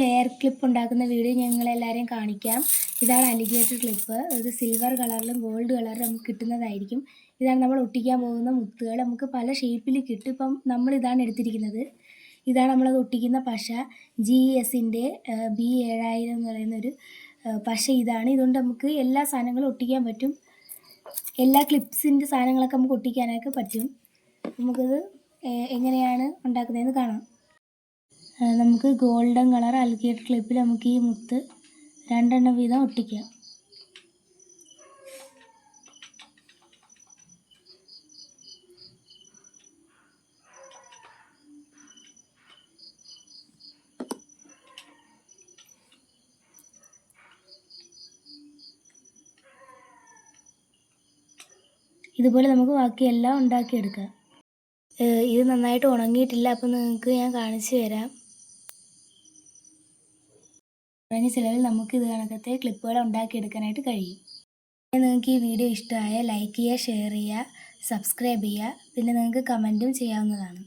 Hair clip ഉണ്ടാക്കുന്ന video ഞങ്ങളെല്ലാവരെയും കാണിക്കാം. ഇതാണ് അലിഗേറ്റർ ക്ലിപ്പ് ഇത് സിൽവർ കളറിലും ഗോൾഡ് കളറിലും നമുക്ക് കിട്ടുന്നതായിരിക്കും. ഇതാണ് നമ്മൾ ഒട്ടിക്കാൻ പോകുന്ന മുത്തുകൾ. നമുക്ക് പല ഷേപ്പിൽ കിട്ടും. ഇപ്പം നമ്മൾ ഇതാണ് എടുത്തിരിക്കുന്നത്. ഇതാണ് നമ്മളത് ഒട്ടിക്കുന്ന പശ. ജി എസിന്റെ ബി ഏഴായിരം എന്ന് പറയുന്ന ഒരു പശ ഇതാണ്. ഇതുകൊണ്ട് നമുക്ക് എല്ലാ സാധനങ്ങളും ഒട്ടിക്കാൻ പറ്റും. എല്ലാ ക്ലിപ്സിന്റെ സാധനങ്ങളൊക്കെ നമുക്ക് ഒട്ടിക്കാനൊക്കെ പറ്റും. നമുക്കത് എങ്ങനെയാണ് ഉണ്ടാക്കുന്നതെന്ന് കാണാം. നമുക്ക് ഗോൾഡൻ കളർ അൽഗേറ്റ് ക്ലിപ്പിൽ നമുക്ക് ഈ മുത്ത് രണ്ടെണ്ണം വീതം ഒട്ടിക്കാം. ഇതുപോലെ നമുക്ക് ബാക്കി എല്ലാം ഉണ്ടാക്കിയെടുക്കാം. ഇത് നന്നായിട്ട് ഉണങ്ങിയിട്ടില്ല അപ്പം നിങ്ങൾക്ക് ഞാൻ കാണിച്ചു തരാം. കുറഞ്ഞ ചിലവിൽ നമുക്ക് ഇത് കണക്കത്തെ ക്ലിപ്പുകൾ ഉണ്ടാക്കിയെടുക്കാനായിട്ട് കഴിയും. നിങ്ങൾക്ക് ഈ വീഡിയോ ഇഷ്ടമായ ലൈക്ക് ചെയ്യുക ഷെയർ ചെയ്യുക സബ്സ്ക്രൈബ് ചെയ്യുക പിന്നെ നിങ്ങൾക്ക് കമന്റും ചെയ്യാവുന്നതാണ്.